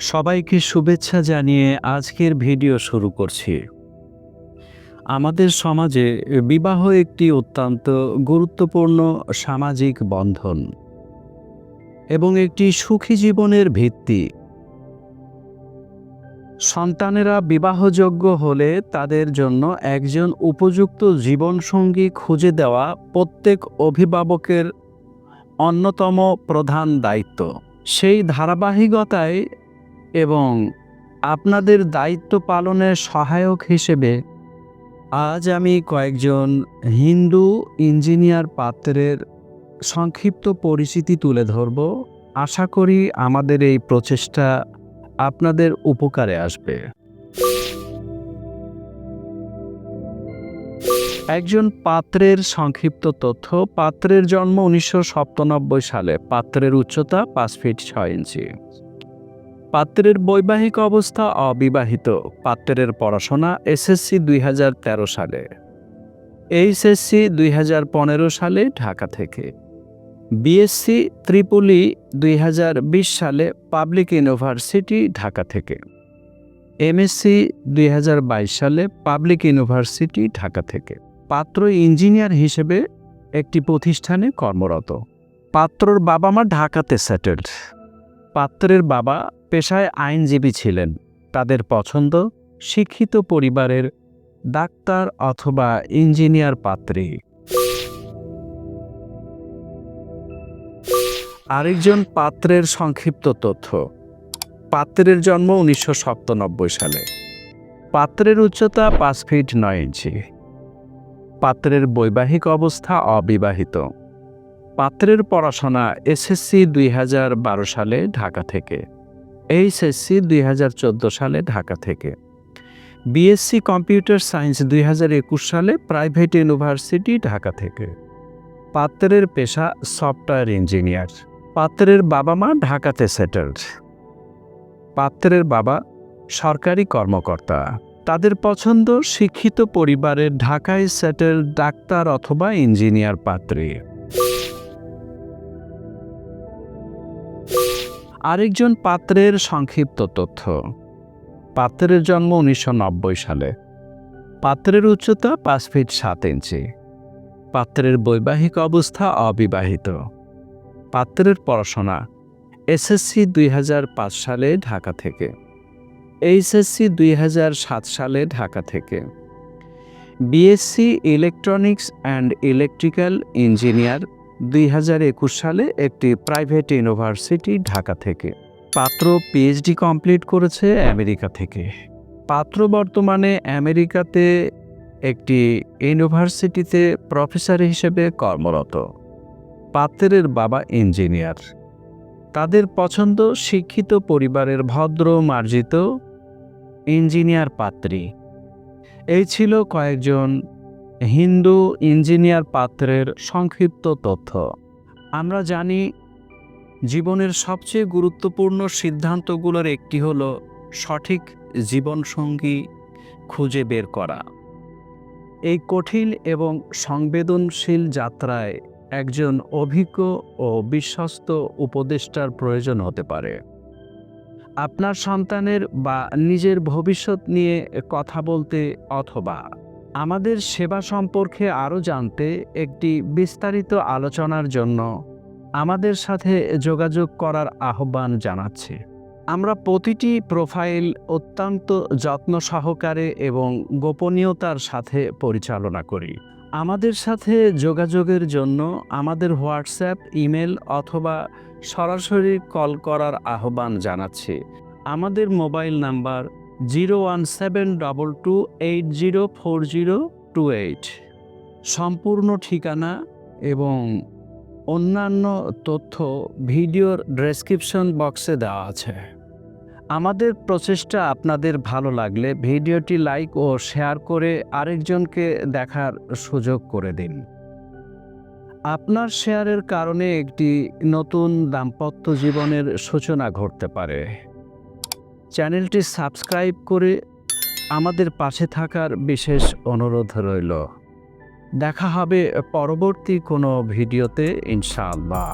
সবাইকে শুভেচ্ছা জানিয়ে আজকের ভিডিও শুরু করছি। আমাদের সমাজে বিবাহ একটি অত্যন্ত গুরুত্বপূর্ণ সামাজিক বন্ধন এবং একটি সুখী জীবনের ভিত্তি। সন্তানেরা বিবাহযোগ্য হলে তাদের জন্য একজন উপযুক্ত জীবনসঙ্গী খুঁজে দেওয়া প্রত্যেক অভিভাবকের অন্যতম প্রধান দায়িত্ব। সেই ধারাবাহিকতায় এবং আপনাদের দায়িত্ব পালনের সহায়ক হিসেবে আজ আমি কয়েকজন হিন্দু ইঞ্জিনিয়ার পাত্রের সংক্ষিপ্ত পরিচিতি তুলে ধরব। আশা করি আমাদের এই প্রচেষ্টা আপনাদের উপকারে আসবে। একজন পাত্রের সংক্ষিপ্ত তথ্য, পাত্রের জন্ম উনিশশো সাতানব্বই সালে, পাত্রের উচ্চতা পাঁচ ফিট ছয় ইঞ্চি। পাত্রের বৈবাহিক অবস্থা অবিবাহিত। পাত্রের পড়াশোনা এসএসসি দুই হাজার তেরো সালে। এইচএসসি দুই হাজার পনেরো সালে ঢাকা থেকে। বিএসসি ত্রিপুলি দুই হাজার বিশ সালে পাবলিক ইউনিভার্সিটি ঢাকা থেকে। এমএসসি দুই হাজার বাইশ সালে পাবলিক ইউনিভার্সিটি ঢাকা থেকে। পাত্র ইঞ্জিনিয়ার হিসেবে একটি প্রতিষ্ঠানে কর্মরত। পাত্রর বাবা মা ঢাকাতে সেটেলড। পাত্রের বাবা পেশায় আইনজীবী ছিলেন। তাদের পছন্দ শিক্ষিত পরিবারের ডাক্তার অথবা ইঞ্জিনিয়ার পাত্রী। আরেকজন পাত্রের সংক্ষিপ্ত তথ্য। পাত্রের জন্ম উনিশশো সাতানব্বই সালে। পাত্রের উচ্চতা পাঁচ ফিট নয় ইঞ্চি। পাত্রের বৈবাহিক অবস্থা অবিবাহিত। পাত্রের পড়াশোনা এসএসসি দুই হাজার বারো সালে ঢাকা থেকে। এইচএসসি দুই হাজার চোদ্দ সালে ঢাকা থেকে। বিএসসি কম্পিউটার সায়েন্স দুই হাজার একুশ সালে প্রাইভেট ইউনিভার্সিটি ঢাকা থেকে। পাত্রের পেশা সফটওয়্যার ইঞ্জিনিয়ার। পাত্রের বাবা মা ঢাকাতে সেটেলড। পাত্রের বাবা সরকারি কর্মকর্তা। তাদের পছন্দ শিক্ষিত পরিবারের ঢাকায় সেটেল ডাক্তার অথবা ইঞ্জিনিয়ার পাত্রী। আরেকজন পাত্রের সংক্ষিপ্ত তথ্য। পাত্রের জন্ম উনিশশো নব্বই সালে। পাত্রের উচ্চতা পাঁচ ফিট সাত ইঞ্চি। পাত্রের বৈবাহিক অবস্থা অবিবাহিত। পাত্রের পড়াশোনা এসএসসি দুই হাজার পাঁচ সালে ঢাকা থেকে। এইচএসসি দুই হাজার সাত সালে ঢাকা থেকে। BSc electronics and electrical engineer দুই হাজার একুশ সালে একটি প্রাইভেট ইউনিভার্সিটি ঢাকা থেকে পাত্র পিএইচডি কমপ্লিট করেছে আমেরিকা থেকে। পাত্র বর্তমানে আমেরিকাতে একটি ইউনিভার্সিটিতে প্রফেসর হিসেবে কর্মরত। পাত্রের বাবা ইঞ্জিনিয়ার। তাদের পছন্দ শিক্ষিত পরিবারের ভদ্র, মার্জিত ইঞ্জিনিয়ার পাত্রী। এই ছিল কয়েকজন হিন্দু ইঞ্জিনিয়ার পাত্রের সংক্ষিপ্ত তথ্য। আমরা জানি, জীবনের সবচেয়ে গুরুত্বপূর্ণ সিদ্ধান্তগুলোর একটি হলো সঠিক জীবনসঙ্গী খুঁজে বের করা। এই কঠিন এবং সংবেদনশীল যাত্রায় একজন অভিজ্ঞ ও বিশ্বস্ত উপদেষ্টার প্রয়োজন হতে পারে। আপনার সন্তানের বা নিজের ভবিষ্যৎ নিয়ে কথা বলতে অথবা আমাদের সেবা সম্পর্কে আরও জানতে একটি বিস্তারিত আলোচনার জন্য আমাদের সাথে যোগাযোগ করার আহ্বান জানাচ্ছি। আমরা প্রতিটি প্রোফাইল অত্যন্ত যত্ন সহকারে এবং গোপনীয়তার সাথে পরিচালনা করি। আমাদের সাথে যোগাযোগের জন্য আমাদের হোয়াটসঅ্যাপ, ইমেল অথবা সরাসরি কল করার আহ্বান জানাচ্ছি। আমাদের mobile number zero one seven double two eight zero four zero two eight. সম্পূর্ণ ঠিকানা এবং অন্যান্য তথ্য ভিডিওর ডেসক্রিপশন বক্সে দেওয়া আছে। আমাদের প্রচেষ্টা আপনাদের ভালো লাগলে ভিডিওটি লাইক ও শেয়ার করে আরেকজনকে দেখার সুযোগ করে দিন। আপনার শেয়ারের কারণে একটি নতুন দাম্পত্য জীবনের সূচনা ঘটতে পারে। চ্যানেলটি সাবস্ক্রাইব করে আমাদের পাশে থাকার বিশেষ অনুরোধ রইল। দেখা হবে পরবর্তী কোনো ভিডিওতে, ইনশাআল্লাহ।